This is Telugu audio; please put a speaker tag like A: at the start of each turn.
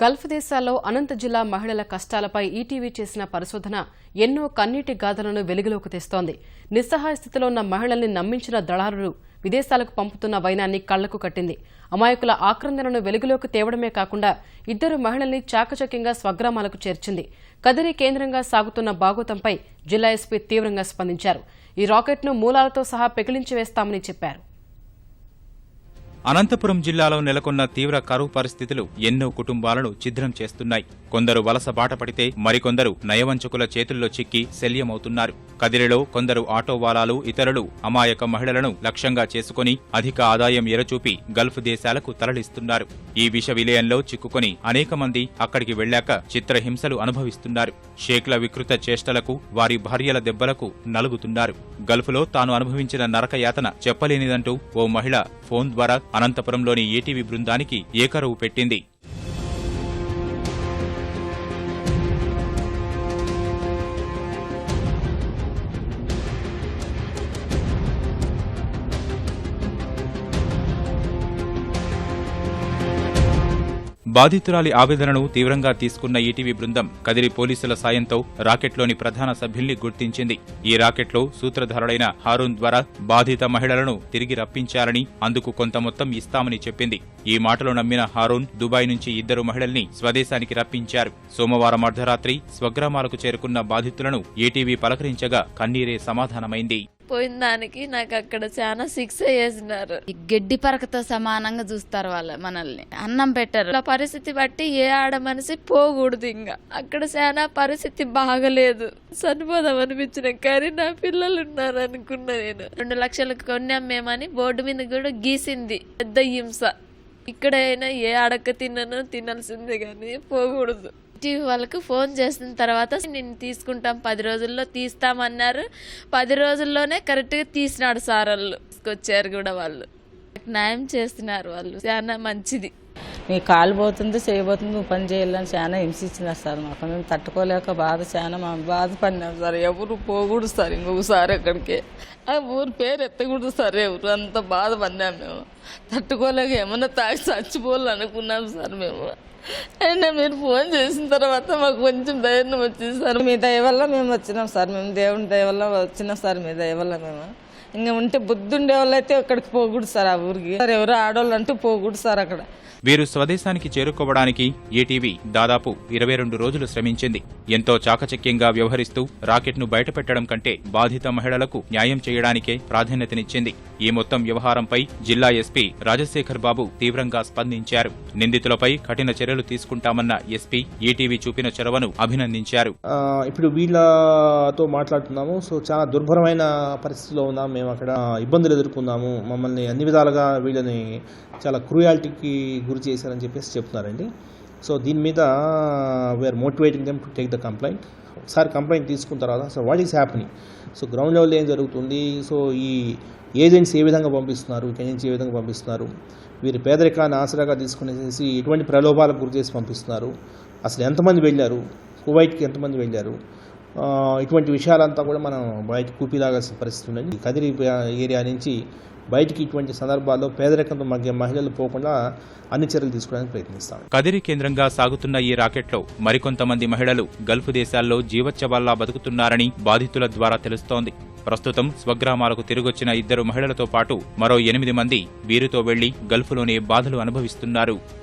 A: గల్ఫ్ దేశాల్లో అనంత జిల్లా మహిళల కష్టాలపై ఈటీవీ చేసిన పరిశోధన ఎన్నో కన్నీటి గాథలను వెలుగులోకి తెస్తోంది. నిస్సహాయ స్థితిలో ఉన్న మహిళల్ని నమ్మించిన దళారులు విదేశాలకు పంపుతున్న వైనాన్ని కళ్ళకు కట్టింది. అమాయకుల ఆక్రందనను వెలుగులోకి తేవడమే కాకుండా ఇద్దరు మహిళల్ని చాకచక్యంగా స్వగ్రామాలకు చేర్చింది. కదిరి కేంద్రంగా సాగుతున్న బాగోతంపై జిల్లా ఎస్పీ తీవ్రంగా స్పందించారు. ఈ రాకెట్ను మూలాలతో సహా పెకిలించి వేస్తామని చెప్పారు.
B: అనంతపురం జిల్లాలో నెలకొన్న తీవ్ర కరువు పరిస్థితులు ఎన్నో కుటుంబాలను ఛిద్రం చేస్తున్నాయి. కొందరు వలస బాట పడితే మరికొందరు నయవంచకుల చేతుల్లో చిక్కి శల్యమవుతున్నారు. కదిరిలో కొందరు ఆటోవాలాలు ఇతరులు అమాయక మహిళలను లక్ష్యంగా చేసుకుని అధిక ఆదాయం ఎరచూపి గల్ఫ్ దేశాలకు తరలిస్తున్నారు. ఈ విష విలయంలో చిక్కుకొని అనేక మంది అక్కడికి వెళ్ళాక చిత్రహింసలు అనుభవిస్తున్నారు. షేక్ల వికృత చేష్టలకు వారి భార్యల దెబ్బలకు నలుగుతున్నారు. గల్ఫ్లో తాను అనుభవించిన నరకయాతన చెప్పలేనిదంటూ ఓ మహిళ ఫోన్ ద్వారా అనంతపురంలోని ఏటీవీ బృందానికి ఏకరవు పెట్టింది. బాధితురాలి ఆవేదనను తీవ్రంగా తీసుకున్న ఈటీవీ బృందం కదిరి పోలీసుల సాయంతో రాకెట్లోని ప్రధాన సభ్యుల్ని గుర్తించింది. ఈ రాకెట్లో సూత్రధారుడైన హారూన్ ద్వారా బాధిత మహిళలను తిరిగి రప్పించాలని అందుకు కొంత మొత్తం ఇస్తామని చెప్పింది. ఈ మాటలు నమ్మిన హారూన్ దుబాయ్ నుంచి ఇద్దరు మహిళల్ని స్వదేశానికి రప్పించారు. సోమవారం అర్ధరాత్రి స్వగ్రామాలకు చేరుకున్న బాధితులను ఈటీవీ పలకరించగా కన్నీరే సమాధానమైంది.
C: పోయిన దానికి నాకు అక్కడ చాలా శిక్ష చేసినారు
D: గడ్డి పరకతో సమానంగా చూస్తారు వాళ్ళు మనల్ని. అన్నం పెట్టరు.
C: ఇలా పరిస్థితి బట్టి ఏ ఆడ మనిషి పోకూడదు ఇంకా. అక్కడ చాలా పరిస్థితి బాగలేదు. చనిపోదాం అనిపించిన కానీ నా పిల్లలు ఉన్నారు అనుకున్నా నేను. రెండు లక్షలకు కొన్నాం మేమని బోర్డు మీద కూడా గీసింది. పెద్ద హింస. ఇక్కడైనా ఏ అడక తిన్నానో తినాల్సిందే కానీ పోకూడదు. టీవీ వాళ్ళకు ఫోన్ చేసిన తర్వాత నేను తీసుకుంటాం పది రోజుల్లో తీస్తామన్నారు. పది రోజుల్లోనే కరెక్ట్గా తీసినాడు సార్ వాళ్ళు. తీసుకొచ్చారు కూడా వాళ్ళు. న్యాయం చేస్తున్నారు వాళ్ళు. చాలా మంచిది.
E: మీ కాలు పోతుంది చేయబోతుంది నువ్వు పని చేయాలని చాలా హింసించినారు సార్ మాకు. మేము తట్టుకోలేక బాధ చాలా మా బాధపడినాం సార్. ఎవరు పోకూడదు సార్ ఇంకొకసారి అక్కడికి. ఆ ఊరు పేరు ఎత్తకూడదు సార్ ఎవరు అంత బాధపడినాం మేము. తట్టుకోలేక ఏమన్నా తాగి చచ్చిపోవాలనుకున్నాం సార్ మేము. అయినా మీరు ఫోన్ చేసిన తర్వాత మాకు కొంచెం ధైర్యం వచ్చింది సార్. మీ దయ వల్ల మేము వచ్చినాం సార్. మేము దేవుని దయ వల్ల వచ్చినాం సార్ మీ దయ వల్ల మేము. ఇంకా ఉంటే బుద్ధి ఉండే వాళ్ళు అయితే అక్కడికి పోకూడదు సార్ ఆ ఊరికి. సార్ ఆడవాళ్ళు అంటూ పోకూడదు సార్ అక్కడ.
B: వీరు స్వదేశానికి చేరుకోవడానికి ఈటీవీ దాదాపు ఇరవై రెండు రోజులు శ్రమించింది. ఎంతో చాకచక్యంగా వ్యవహరిస్తూ రాకెట్ను బయటపెట్టడం కంటే బాధిత మహిళలకు న్యాయం చేయడానికే ప్రాధాన్యతనిచ్చింది. ఈ మొత్తం వ్యవహారంపై జిల్లా ఎస్పీ రాజశేఖర్ బాబు తీవ్రంగా స్పందించారు. నిందితులపై కఠిన చర్యలు తీసుకుంటామన్న ఎస్పీ ఈటీవీ చూపిన చొరవను అభినందించారు.
F: ఇప్పుడు వీళ్ళతో మాట్లాడుతున్నాము. సో చాలా దుర్భరమైన పరిస్థితిలో ఉన్నాం. మేము అక్కడ ఇబ్బందులు ఎదుర్కొన్నాము. మమ్మల్ని అన్ని విధాలుగా వీళ్ళని చాలా క్రూయాలిటీకి గురి చేశారని చెప్పేసి చెప్తున్నారండి. సో దీని మీద we're motivating them to take the complaint ఒకసారి కంప్లైంట్ తీసుకున్న తర్వాత so what is happening so ground level ఏం జరుగుతుంది? సో ఈ ఏజెంట్స్ ఏ విధంగా పంపిస్తున్నారు? ఇక్కడి నుంచి ఏ విధంగా పంపిస్తున్నారు? వీరి పేదరికాన్ని ఆసరాగా తీసుకునేసి ఎటువంటి ప్రలోభాలకు గురి చేసి పంపిస్తున్నారు? అసలు ఎంతమంది వెళ్ళారు? కువైట్కి ఎంతమంది వెళ్ళారు? ఇటువంటి విషయాలంతా కూడా మనం బయట కూపిలాగాల్సిన పరిస్థితి ఉండండి కదిరి ఏరియా నుంచి బయటికి ఇటువంటి సందర్భాల్లో పేదరికంతో మధ్య మహిళలు పోకుండా అన్ని చర్యలు తీసుకోవడానికి ప్రయత్నిస్తాం.
B: కదిరి కేంద్రంగా సాగుతున్న ఈ రాకెట్లో మరికొంతమంది మహిళలు గల్ఫ్ దేశాల్లో జీవోత్సవాల్లా బతుకుతున్నారని బాధితుల ద్వారా తెలుస్తోంది. ప్రస్తుతం స్వగ్రామాలకు తిరిగొచ్చిన ఇద్దరు మహిళలతో పాటు మరో ఎనిమిది మంది వీరితో వెళ్ళి గల్ఫ్లోనే బాధలు అనుభవిస్తున్నారు.